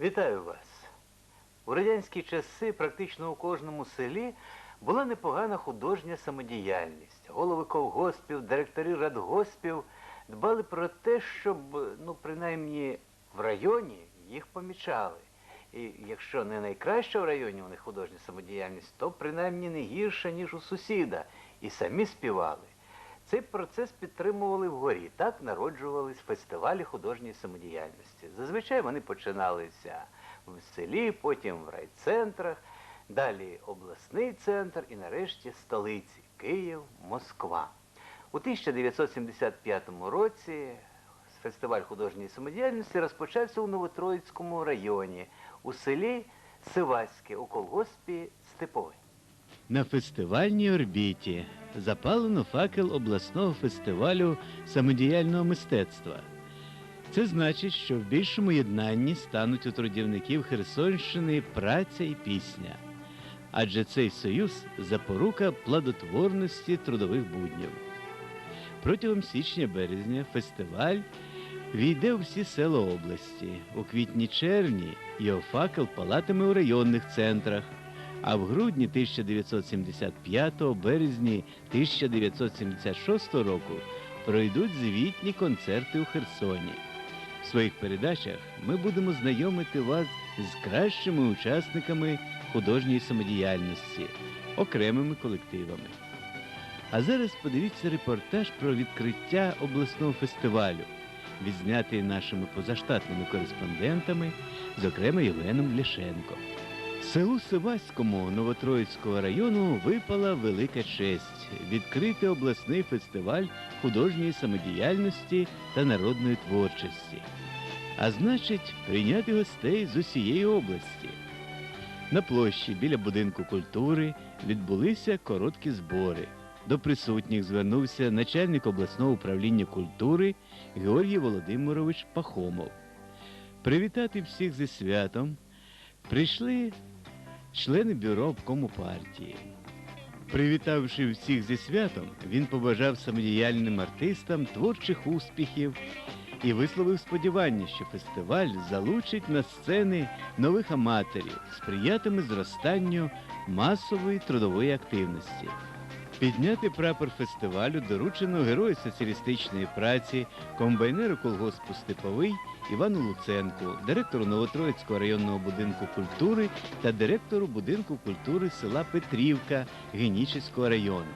Вітаю вас. У радянські часи практично у кожному селі була непогана художня самодіяльність. Голови колгоспів, директори радгоспів дбали про те, щоб, ну, принаймні, в районі їх помічали. І якщо не найкраща в районі у них художня самодіяльність, то принаймні не гірша, ніж у сусіда. І самі співали. Цей процес підтримували вгорі. Так народжувались фестивалі художньої самодіяльності. Зазвичай вони починалися в селі, потім в райцентрах, далі обласний центр і нарешті столиці Київ, Москва. У 1975 році фестиваль художньої самодіяльності розпочався у Новотроїцькому районі, у селі Сиваське, у колгоспі Степовий. На фестивальній орбіті запалено факел обласного фестивалю самодіяльного мистецтва. Це значить, що в більшому єднанні стануть у трудівників Херсонщини праця і пісня. Адже цей союз запорука плодотворності трудових буднів. Протягом січня-березня фестиваль війде у всі села області. У квітні-червні його факел палатиме у районних центрах. А в грудні 1975 березні 1976 року пройдуть звітні концерти у Херсоні. В своїх передачах ми будемо знайомити вас з кращими учасниками художньої самодіяльності, окремими колективами. А зараз подивіться репортаж про відкриття обласного фестивалю, відзнятий нашими позаштатними кореспондентами, зокрема Євгеном Ляшенко. Селу Сиваському Новотроїцького району випала велика честь відкрити обласний фестиваль художньої самодіяльності та народної творчості, а значить, прийняти гостей з усієї області. На площі біля будинку культури відбулися короткі збори. До присутніх звернувся начальник обласного управління культури Георгій Володимирович Пахомов. Привітати всіх зі святом прийшли члени бюро обкому партії. Привітавши всіх зі святом, він побажав самодіяльним артистам творчих успіхів і висловив сподівання, що фестиваль залучить на сцени нових аматорів, сприятиме зростанню масової трудової активності. Підняти прапор фестивалю доручено герою соціалістичної праці, комбайнеру колгоспу Степовий Івану Луценку, директору Новотроїцького районного будинку культури та директору будинку культури села Петрівка Генічеського району.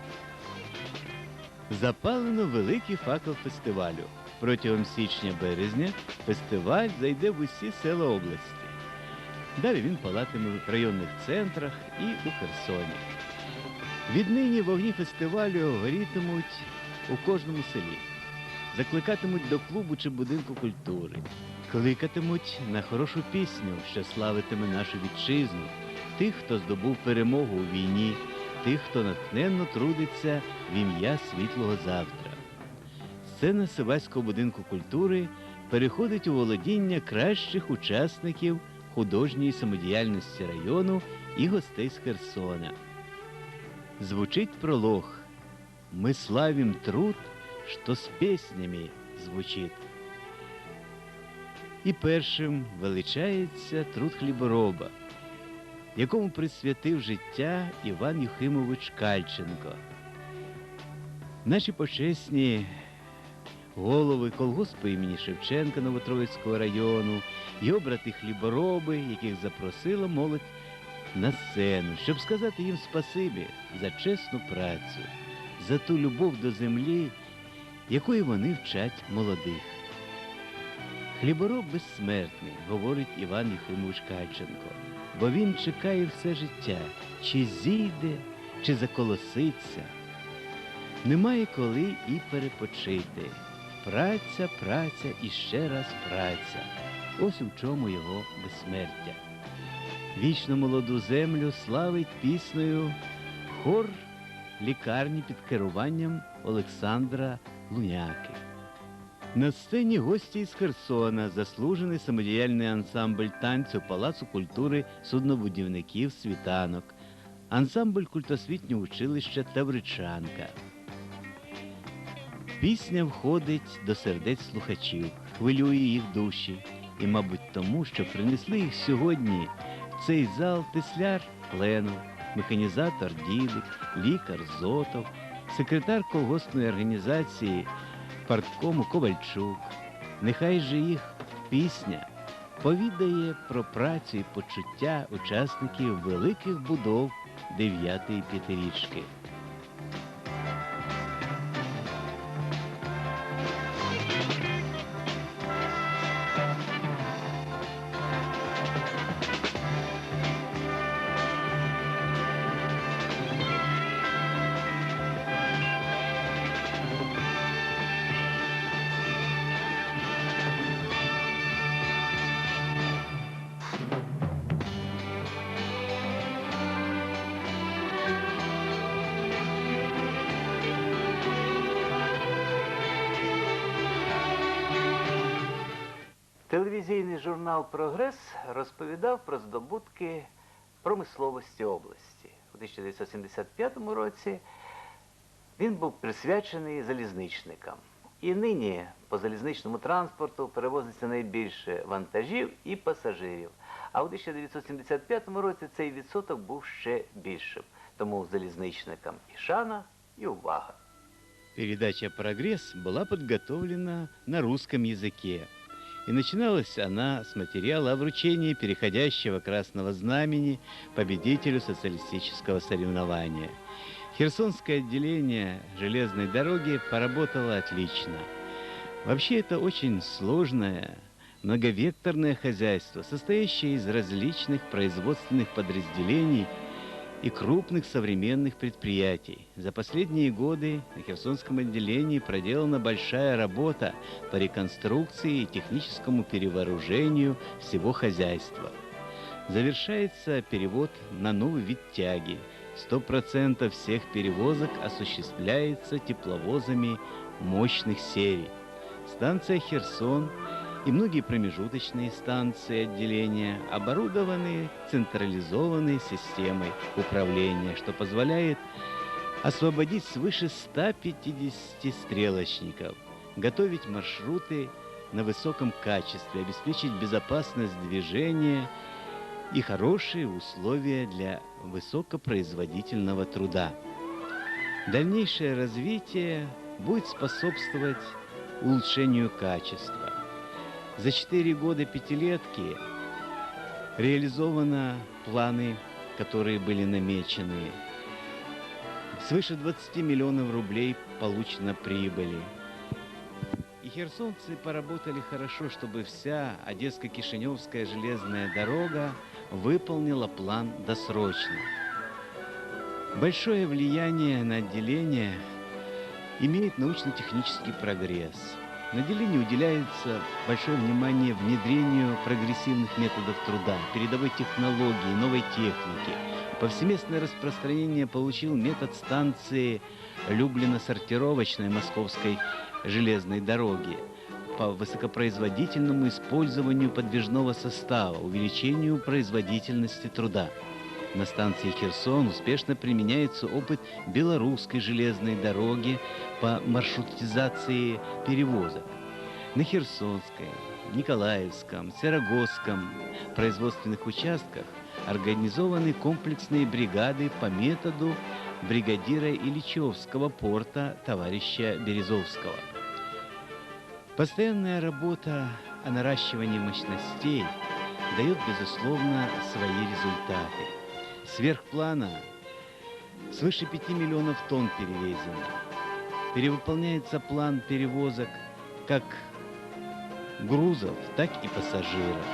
Запалено великий факел фестивалю. Протягом січня-березня фестиваль зайде в усі села області. Далі він палатиме в районних центрах і у Херсоні. Віднині вогні фестивалю горітимуть у кожному селі, закликатимуть до клубу чи будинку культури, кликатимуть на хорошу пісню, що славитиме нашу вітчизну, тих, хто здобув перемогу у війні, тих, хто натхненно трудиться в ім'я світлого завтра. Сцена Сиваського будинку культури переходить у володіння кращих учасників художньої самодіяльності району і гостей з Херсона. Звучить пролог. Мы славим труд, что с песнями звучить. І першим величається труд хлібороба, якому присвятив життя Іван Юхимович Кальченко. Наші почесні голови колгоспу імені Шевченка Новотроїцького району, його брати хлібороби, яких запросила молодь на сцену, щоб сказати їм спасибі за чесну працю, за ту любов до землі, якої вони вчать молодих. Хлібороб безсмертний, говорить Іван Єхимович Кальченко, бо він чекає все життя, чи зійде, чи заколоситься. Немає коли і перепочити. Праця, праця і ще раз праця. Ось у чому його безсмертя. Вічно молоду землю славить піснею хор лікарні під керуванням Олександра Луняки. На сцені гості із Херсона, заслужений самодіяльний ансамбль танцю Палацу культури суднобудівників Світанок, ансамбль культосвітнього училища Тавричанка. Пісня входить до сердець слухачів, хвилює їх душі, і, мабуть, тому, що принесли їх сьогодні в цей зал тесляр Ленов, механізатор Дідик, лікар Зотов, секретар колгоспної організації парткому Ковальчук. Нехай же їх пісня повідає про працю і почуття учасників великих будов дев'ятої п'ятирічки. Телевізійний журнал Прогрес розповідав про здобутки промисловості області. У 1975 році він був присвячений залізничникам. І нині по залізничному транспорту перевозиться найбільше вантажів і пасажирів. А у 1975 році цей відсоток був ще більшим. Тому залізничникам і шана, і увага. Передача «Прогресс» была подготовлена на русском языке. И начиналась она с материала о вручении переходящего красного знамени победителю социалистического соревнования. Херсонское отделение железной дороги поработало отлично. Вообще это очень сложное, многовекторное хозяйство, состоящее из различных производственных подразделений и крупных современных предприятий. За последние годы на Херсонском отделении проделана большая работа по реконструкции и техническому перевооружению всего хозяйства. Завершается перевод на новый вид тяги. 100% всех перевозок осуществляется тепловозами мощных серий. Станция Херсон и многие промежуточные станции отделения оборудованы централизованной системой управления, что позволяет освободить свыше 150 стрелочников, готовить маршруты на высоком качестве, обеспечить безопасность движения и хорошие условия для высокопроизводительного труда. Дальнейшее развитие будет способствовать улучшению качества. За четыре года пятилетки реализованы планы, которые были намечены. Свыше 20 миллионов рублей получено прибыли. И херсонцы поработали хорошо, чтобы вся Одесско-Кишиневская железная дорога выполнила план досрочно. Большое влияние на отделение имеет научно-технический прогресс. На отделении уделяется большое внимание внедрению прогрессивных методов труда, передовой технологии, новой техники. Повсеместное распространение получил метод станции Люблино-сортировочной Московской железной дороги по высокопроизводительному использованию подвижного состава, увеличению производительности труда. На станции Херсон успешно применяется опыт белорусской железной дороги по маршрутизации перевозок. На Херсонской, Николаевском, Серогосском производственных участках организованы комплексные бригады по методу бригадира Ильичевского порта товарища Березовского. Постоянная работа о наращивании мощностей дает, безусловно, свои результаты. Сверх плана свыше 5 миллионов тонн перевезено. Перевыполняется план перевозок как грузов, так и пассажиров.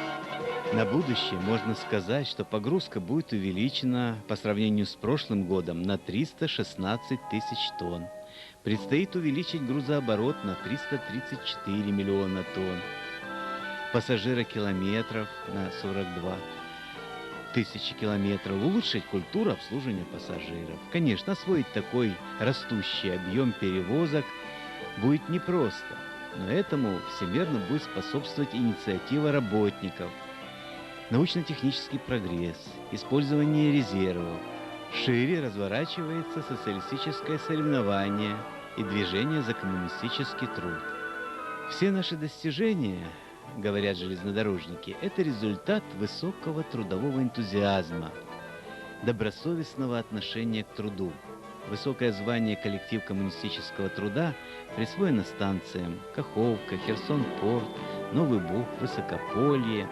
На будущее можно сказать, что погрузка будет увеличена по сравнению с прошлым годом на 316 тысяч тонн. Предстоит увеличить грузооборот на 334 миллиона тонн, пассажирокилометров на 42. Тысячи километров, улучшить культуру обслуживания пассажиров. Конечно, освоить такой растущий объем перевозок будет непросто, но этому всемерно будет способствовать инициатива работников, научно-технический прогресс, использование резервов. Шире разворачивается социалистическое соревнование и движение за коммунистический труд. Все наши достижения, говорят железнодорожники, это результат высокого трудового энтузиазма, добросовестного отношения к труду. Высокое звание коллектив коммунистического труда присвоено станциям Каховка, Херсон-Порт, Новый Буг, Высокополье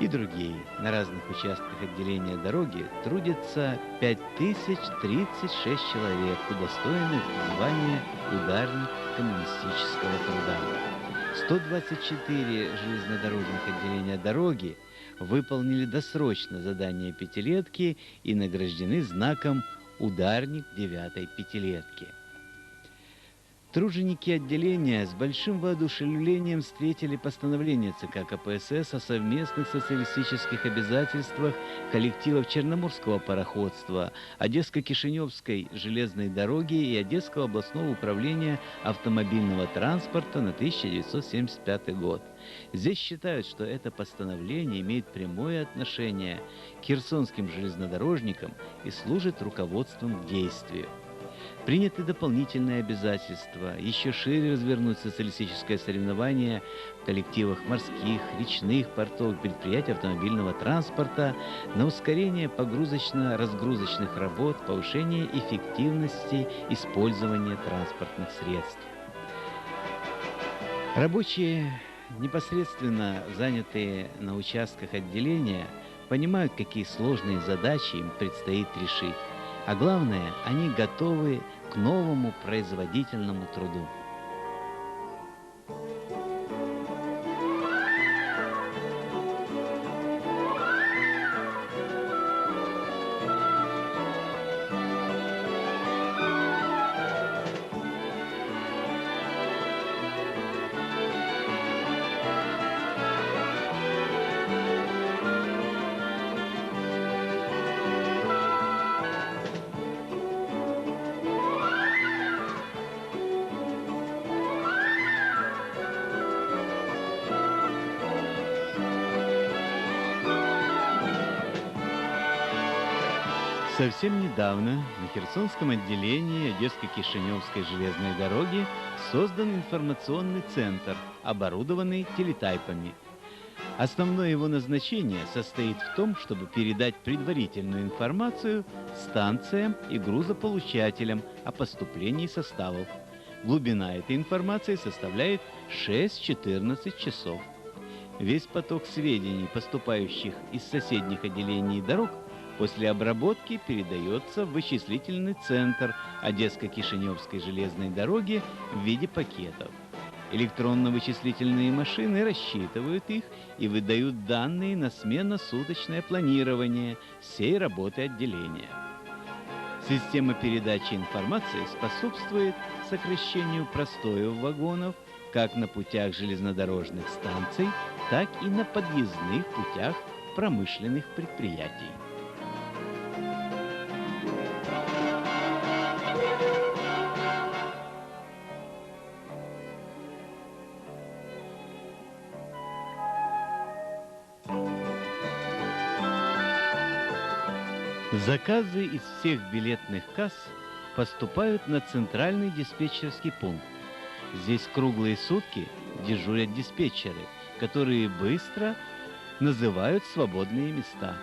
и другие. На разных участках отделения дороги трудится 5036 человек, удостоенных звания ударник коммунистического труда. 124 железнодорожных отделения дороги выполнили досрочно задание пятилетки и награждены знаком «Ударник девятой пятилетки». Труженики отделения с большим воодушевлением встретили постановление ЦК КПСС о совместных социалистических обязательствах коллективов Черноморского пароходства, Одесско-Кишиневской железной дороги и Одесского областного управления автомобильного транспорта на 1975 год. Здесь считают, что это постановление имеет прямое отношение к херсонским железнодорожникам и служит руководством к действию. Приняты дополнительные обязательства, еще шире развернуть социалистическое соревнование в коллективах морских, речных портов, предприятий автомобильного транспорта на ускорение погрузочно-разгрузочных работ, повышение эффективности использования транспортных средств. Рабочие, непосредственно занятые на участках отделения, понимают, какие сложные задачи им предстоит решить. А главное, они готовы к новому производительному труду. Совсем недавно на Херсонском отделении Одесско-Кишиневской железной дороги создан информационный центр, оборудованный телетайпами. Основное его назначение состоит в том, чтобы передать предварительную информацию станциям и грузополучателям о поступлении составов. Глубина этой информации составляет 6-14 часов. Весь поток сведений, поступающих из соседних отделений дорог, После обработки передается в вычислительный центр Одесско-Кишиневской железной дороги в виде пакетов. Электронно-вычислительные машины рассчитывают их и выдают данные на сменно-суточное планирование всей работы отделения. Система передачи информации способствует сокращению простоев вагонов как на путях железнодорожных станций, так и на подъездных путях промышленных предприятий. Заказы из всех билетных касс поступают на центральный диспетчерский пункт. Здесь круглые сутки дежурят диспетчеры, которые быстро называют свободные места.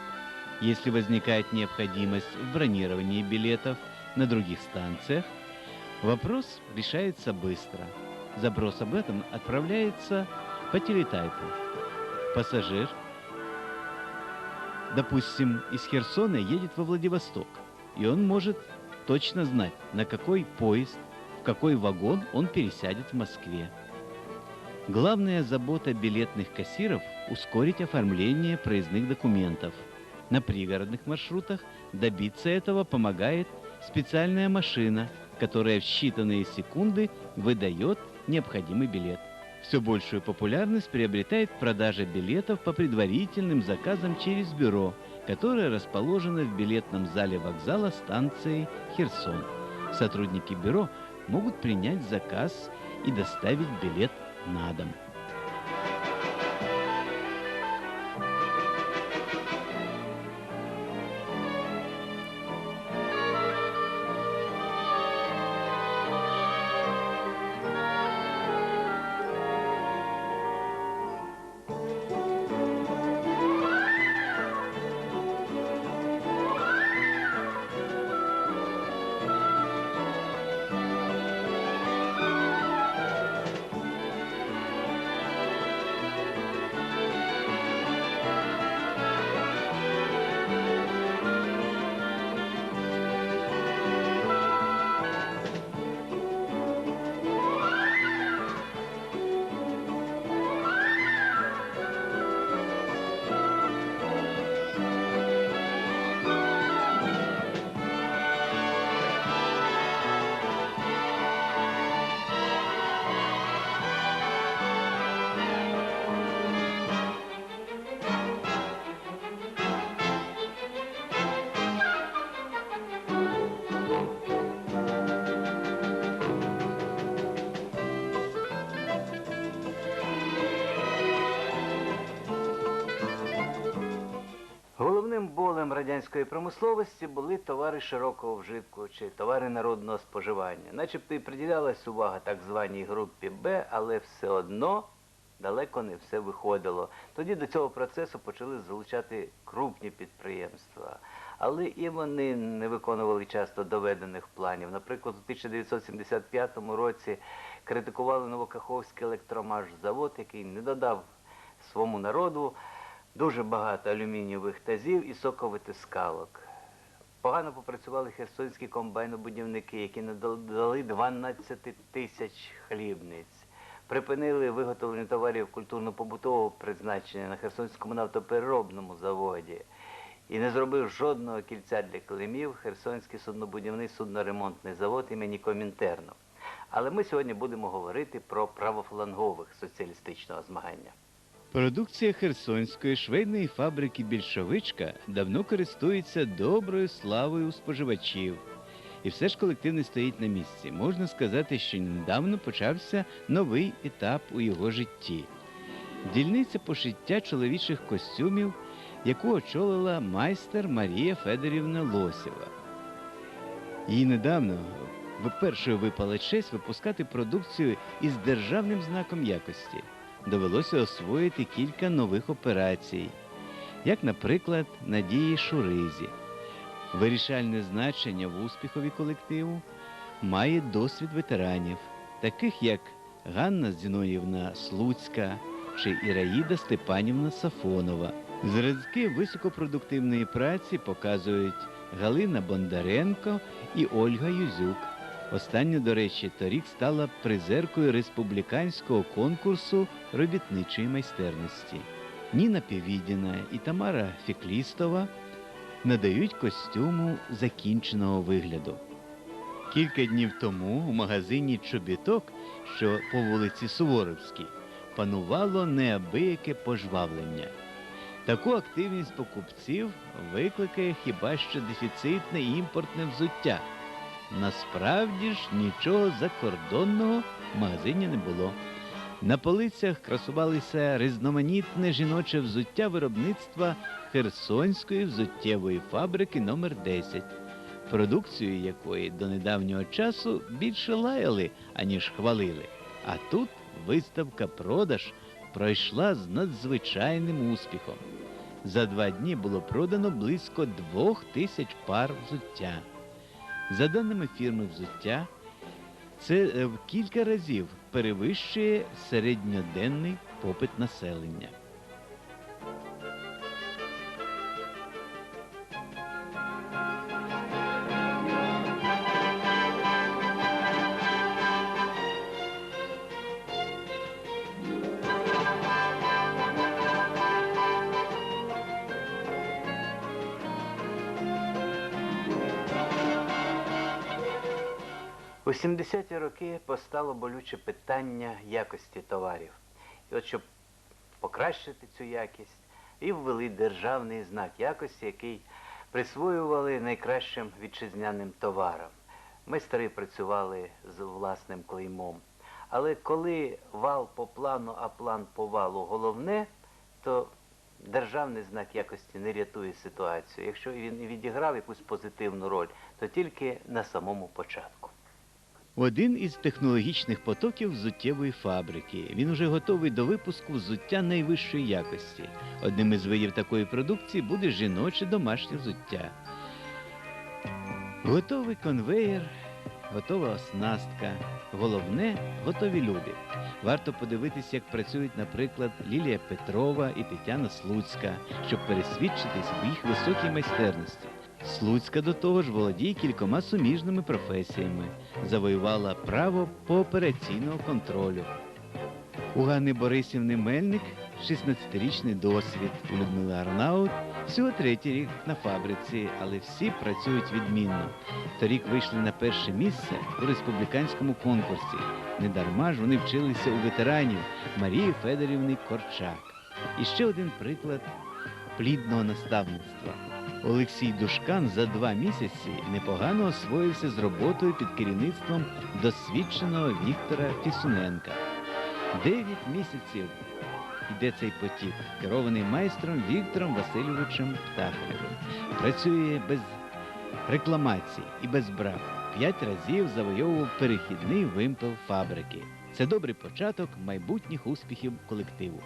Если возникает необходимость в бронировании билетов на других станциях, вопрос решается быстро. Запрос об этом отправляется по телетайпу. Пассажир допустим, из Херсона едет во Владивосток, и он может точно знать, на какой поезд, в какой вагон он пересядет в Москве. Главная забота билетных кассиров – ускорить оформление проездных документов. На пригородных маршрутах добиться этого помогает специальная машина, которая в считанные секунды выдает необходимый билет. Все большую популярность приобретает продажа билетов по предварительным заказам через бюро, которое расположено в билетном зале вокзала станции Херсон. Сотрудники бюро могут принять заказ и доставить билет на дом. Радянської промисловості були товари широкого вжитку чи товари народного споживання. Начебто і приділялась увага так званій групі Б, але все одно далеко не все виходило. Тоді до цього процесу почали залучати крупні підприємства. Але і вони не виконували часто доведених планів. Наприклад, у 1975 році критикували Новокаховський електромаш-завод, який не додав своєму народу дуже багато алюмінієвих тазів і соковитискалок. Погано попрацювали херсонські комбайнобудівники, які не дали 12 тисяч хлібниць. Припинили виготовлення товарів культурно-побутового призначення на Херсонському нафтопереробному заводі. І не зробив жодного кільця для килимів Херсонський суднобудівний судноремонтний завод імені Комінтерну. Але ми сьогодні будемо говорити про правофлангових соціалістичного змагання. Продукція Херсонської швейної фабрики Більшовичка давно користується доброю славою у споживачів. І все ж колектив не стоїть на місці. Можна сказати, що недавно почався новий етап у його житті. Дільниця пошиття чоловічих костюмів, яку очолила майстер Марія Федорівна Лосєва. Їй недавно вперше випала честь випускати продукцію із державним знаком якості довелося освоїти кілька нових операцій, як, наприклад, Надії Шуризі. Вирішальне значення в успіхові колективу має досвід ветеранів, таких як Ганна Зіноївна Слуцька чи Іраїда Степанівна Сафонова. Зразки високопродуктивної праці показують Галина Бондаренко і Ольга Юзюк. Остання, до речі, торік стала призеркою республіканського конкурсу робітничої майстерності. Ніна Півідіна і Тамара Фіклістова надають костюму закінченого вигляду. Кілька днів тому у магазині Чобіток, що по вулиці Суворовській, панувало неабияке пожвавлення. Таку активність покупців викликає хіба що дефіцитне імпортне взуття. Насправді ж нічого закордонного в магазині не було. На полицях красувалися різноманітне жіноче взуття виробництва Херсонської взуттєвої фабрики номер 10 продукцію якої до недавнього часу більше лаяли, аніж хвалили. А тут виставка продаж пройшла з надзвичайним успіхом. За два дні було продано близько двох тисяч пар взуття. За даними фірми взуття, це е, в кілька разів перевищує середньоденний попит населення. У 70-ті роки постало болюче питання якості товарів. І от щоб покращити цю якість, і ввели державний знак якості, який присвоювали найкращим вітчизняним товарам. Майстри працювали з власним клеймом. Але коли вал по плану, а план по валу головне, то державний знак якості не рятує ситуацію. Якщо він відіграв якусь позитивну роль, то тільки на самому початку. Один із технологічних потоків взуттєвої фабрики. Він уже готовий до випуску взуття найвищої якості. Одним із видів такої продукції буде жіноче домашнє взуття. Готовий конвеєр, готова оснастка. Головне готові люди. Варто подивитися, як працюють, наприклад, Лілія Петрова і Тетяна Слуцька, щоб пересвідчитись в їх високій майстерності. Слуцька до того ж володіє кількома суміжними професіями, завоювала право поопераційного контролю. У Ганни Борисівни Мельник 16-річний досвід, у Людмили Арнаут всього третій рік на фабриці, але всі працюють відмінно. Торік вийшли на перше місце у республіканському конкурсі. Недарма ж вони вчилися у ветеранів Марії Федорівни Корчак. І ще один приклад плідного наставництва. Олексій Душкан за два місяці непогано освоївся з роботою під керівництвом досвідченого Віктора Фісуненка. Дев'ять місяців йде цей потік, керований майстром Віктором Васильовичем Птаховим. Працює без рекламацій і без брак. П'ять разів завойовував перехідний вимпел фабрики. Це добрий початок майбутніх успіхів колективу.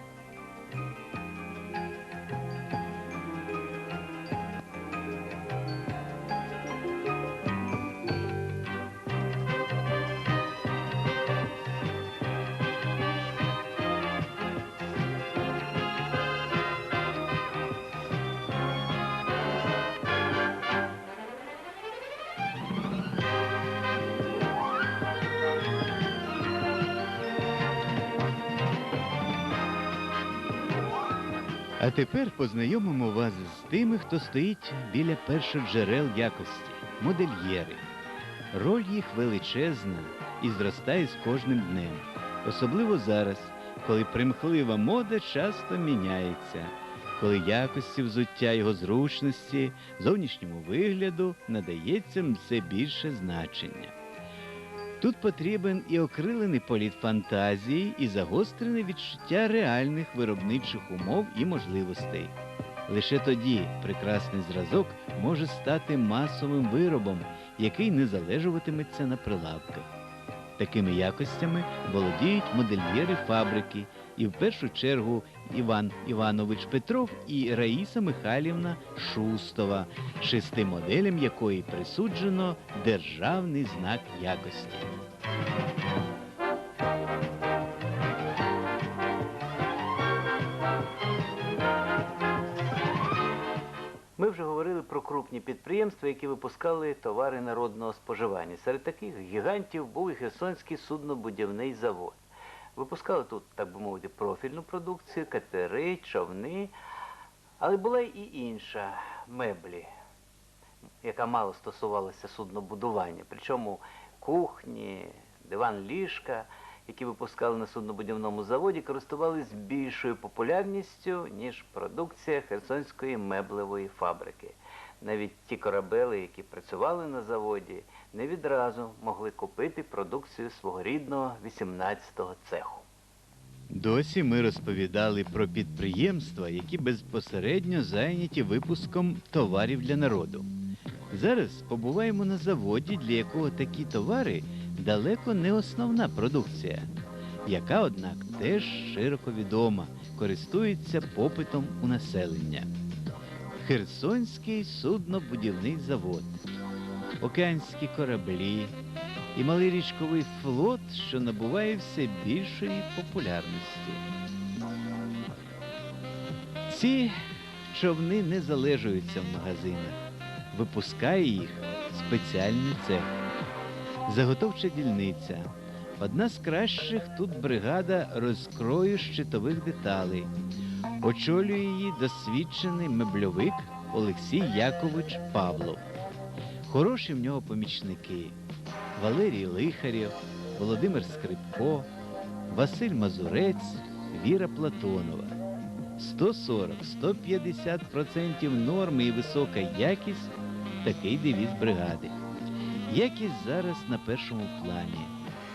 А тепер познайомимо вас з тими, хто стоїть біля першоджерел якості модельєри. Роль їх величезна і зростає з кожним днем, особливо зараз, коли примхлива мода часто міняється, коли якості взуття його зручності, зовнішньому вигляду надається все більше значення. Тут потрібен і окрилений політ фантазії, і загострене відчуття реальних виробничих умов і можливостей. Лише тоді прекрасний зразок може стати масовим виробом, який не залежуватиметься на прилавках. Такими якостями володіють модельєри фабрики, і в першу чергу Іван Іванович Петров і Раїса Михайлівна Шустова, шести моделям якої присуджено державний знак якості. Ми вже говорили про крупні підприємства, які випускали товари народного споживання. Серед таких гігантів був і Херсонський суднобудівний завод. Випускали тут, так би мовити, профільну продукцію, катери, човни, але була і інша меблі, яка мало стосувалася суднобудування. Причому кухні, диван ліжка, які випускали на суднобудівному заводі, користувались більшою популярністю, ніж продукція Херсонської меблевої фабрики. Навіть ті корабели, які працювали на заводі, не відразу могли купити продукцію свого рідного 18-го цеху. Досі ми розповідали про підприємства, які безпосередньо зайняті випуском товарів для народу. Зараз побуваємо на заводі, для якого такі товари далеко не основна продукція, яка, однак, теж широко відома, користується попитом у населення. Херсонський суднобудівний завод, океанські кораблі і малий річковий флот, що набуває все більшої популярності. Ці човни не залежуються в магазинах, випускає їх спеціальний цех. Заготовча дільниця. Одна з кращих тут бригада розкрою щитових деталей. Очолює її досвідчений мебльовик Олексій Якович Павлов. Хороші в нього помічники. Валерій Лихарєв, Володимир Скрипко, Василь Мазурець, Віра Платонова. 140-150% норми і висока якість такий девіз бригади. Якість зараз на першому плані.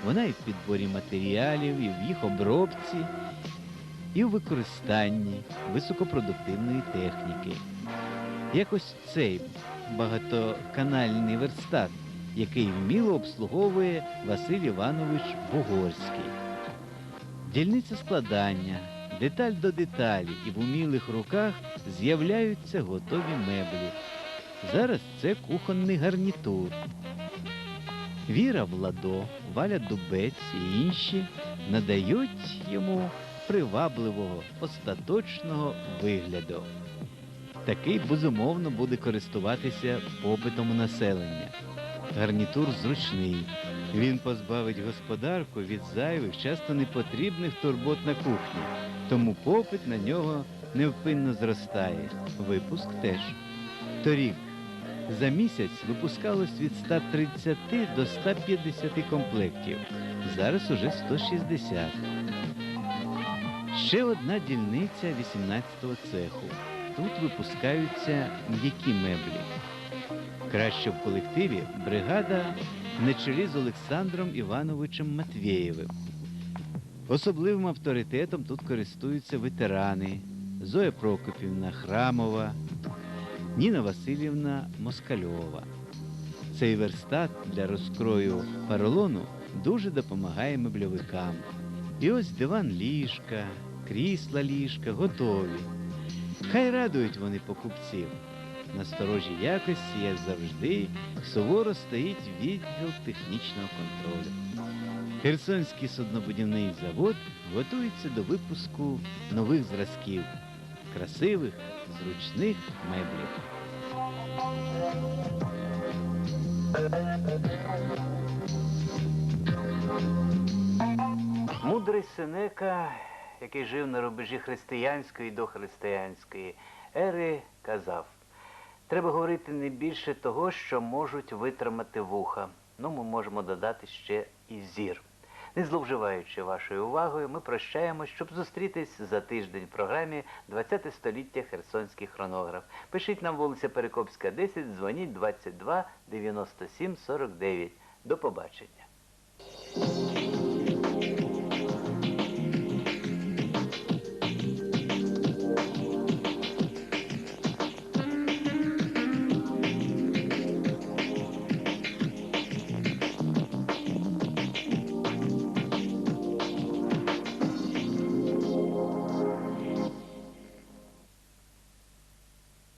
Вона і в підборі матеріалів, і в їх обробці, і в використанні високопродуктивної техніки. Якось цей багатоканальний верстат, який вміло обслуговує Василь Іванович Бугорський. Дільниця складання, деталь до деталі, і в умілих руках з'являються готові меблі. Зараз це кухонний гарнітур. Віра Владо, Валя Дубець і інші надають йому привабливого, остаточного вигляду. Такий безумовно буде користуватися попитом населення. Гарнітур зручний. Він позбавить господарку від зайвих, часто непотрібних турбот на кухні, тому попит на нього невпинно зростає. Випуск теж. Торік за місяць випускалось від 130 до 150 комплектів. Зараз уже 160. Ще одна дільниця 18-го цеху. Тут випускаються м'які меблі. Краще в колективі бригада на чолі з Олександром Івановичем Матвєєвим. Особливим авторитетом тут користуються ветерани Зоя Прокопівна Храмова, Ніна Васильівна Москальова. Цей верстат для розкрою поролону дуже допомагає мебльовикам. І ось диван ліжка, крісла ліжка готові. Хай радують вони покупців. На сторожі якості, як завжди, суворо стоїть відділ технічного контролю. Херсонський суднобудівний завод готується до випуску нових зразків, красивих, зручних меблів. Мудрий Сенека, який жив на рубежі християнської і дохристиянської ери, казав: треба говорити не більше того, що можуть витримати вуха. Ну, ми можемо додати ще і зір. Не зловживаючи вашою увагою, ми прощаємось, щоб зустрітись за тиждень в програмі «20 століття Херсонський хронограф. Пишіть нам вулиця Перекопська, 10, дзвоніть 22 97 49. До побачення.